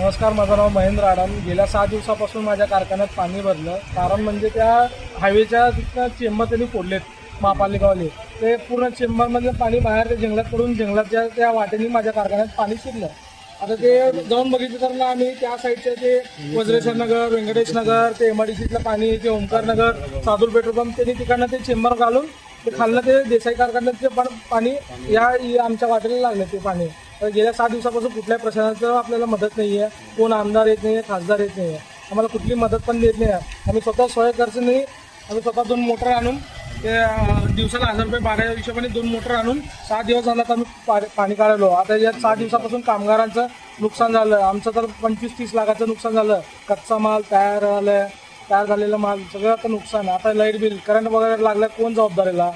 नमस्कार माझं नाव महेंद्र आडम. गेल्या सहा दिवसापासून माझ्या कारखान्यात पाणी भरलं. कारण म्हणजे त्या हायवेच्या तिथनं चेंबर त्यांनी फोडलेत महापालिकावाले. ते पूर्ण चेंबरमधलं पाणी बाहेर ते जंगलात पडून जंगलाच्या त्या वाटेने माझ्या कारखान्यात पाणी शिरलं. आता ते जाऊन बघितलं तर ना आम्ही त्या साईडचे ते वज्रेश्वर नगर व्यंकटेश नगर ते एम आय डी सीतलं पाणी ते ओंकार नगर सादूर पेट्रोल पंप त्यांनी तिकडनं ते चेंबर घालून ते खाल्लं ते देसाई कारखान्यात ते पण पाणी या या आमच्या वाटेला लागलं ते पाणी. गेल्या सात दिवसापासून कुठल्याही प्रशासनाचं आपल्याला मदत नाही आहे कोण आमदार येत नाही आहे खासदार येत नाही आहे. आम्हाला कुठली मदत पण देत नाही आहे. आम्ही स्वतः स्वयं नाही आम्ही स्वतः दोन मोटर आणून ते दिवसाला हजार रुपये बारा हिशोबाने दोन मोटर आणून सहा दिवस झाला तर आम्ही पा- पाणी काढलो आता या सहा दिवसापासून कामगारांचं नुकसान झालं. आमचं तर पंचवीस तीस लाखाचं नुकसान झालं. कच्चा माल तयार झालं तयार झालेला माल सगळं आता नुकसान आता लाइट बिल करंट वगैरे लागलं कोण जबाबदारीला?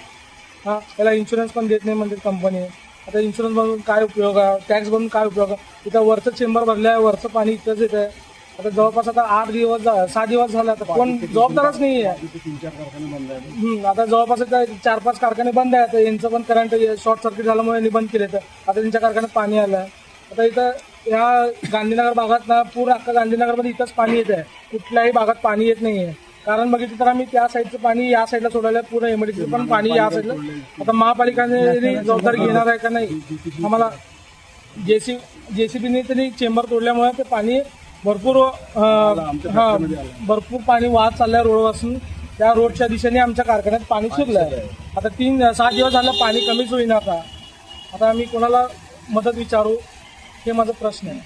हां त्याला इन्शुरन्स पण देत नाही म्हणजे कंपनी आता इन्शुरन्स बनवून काय उपयोग आहे? टॅक्स बनवून काय उपयोग आहे? इथं वरचं चेंबर भरलं आहे वरचं पाणी इथंच येत आहे आता जवळपास आता आठ दिवस झा- सहा दिवस झाले आता. कोण जबाबदारच नाही आहे. तीन चार कारखाने बंद आहेत हम्म, आता जवळपास आता चार पाच कारखाने बंद आहेत. यांचं पण करंट शॉर्ट सर्किट झाल्यामुळे यांनी बंद केले तर आता त्यांच्या कारखान्यात पाणी आलं आहे आता इथं या गांधीनगर भागात ना पूर्ण अख्खा गांधीनगरमध्ये इथंच पाणी येत आहे कुठल्याही भागात पाणी येत नाही आहे कारण बघितलं तर आम्ही त्या साईडचं पाणी या साईडला सोडायला पूर्ण एमडीचं पण पाणी या साईडला. आता महापालिकाने जबाबदारी घेणार आहे का नाही? आम्हाला जेसी जेसीबीने त्यांनी चेंबर तोडल्यामुळे ते पाणी भरपूर हा भरपूर पाणी वाहत चाललंय रोडपासून त्या रोडच्या दिशेने आमच्या कारखान्यात पाणी शिरलंय. आता तीन सहा दिवस झालं पाणी कमीच होईना आता. आता आम्ही कोणाला मदत विचारू? हे माझा प्रश्न आहे.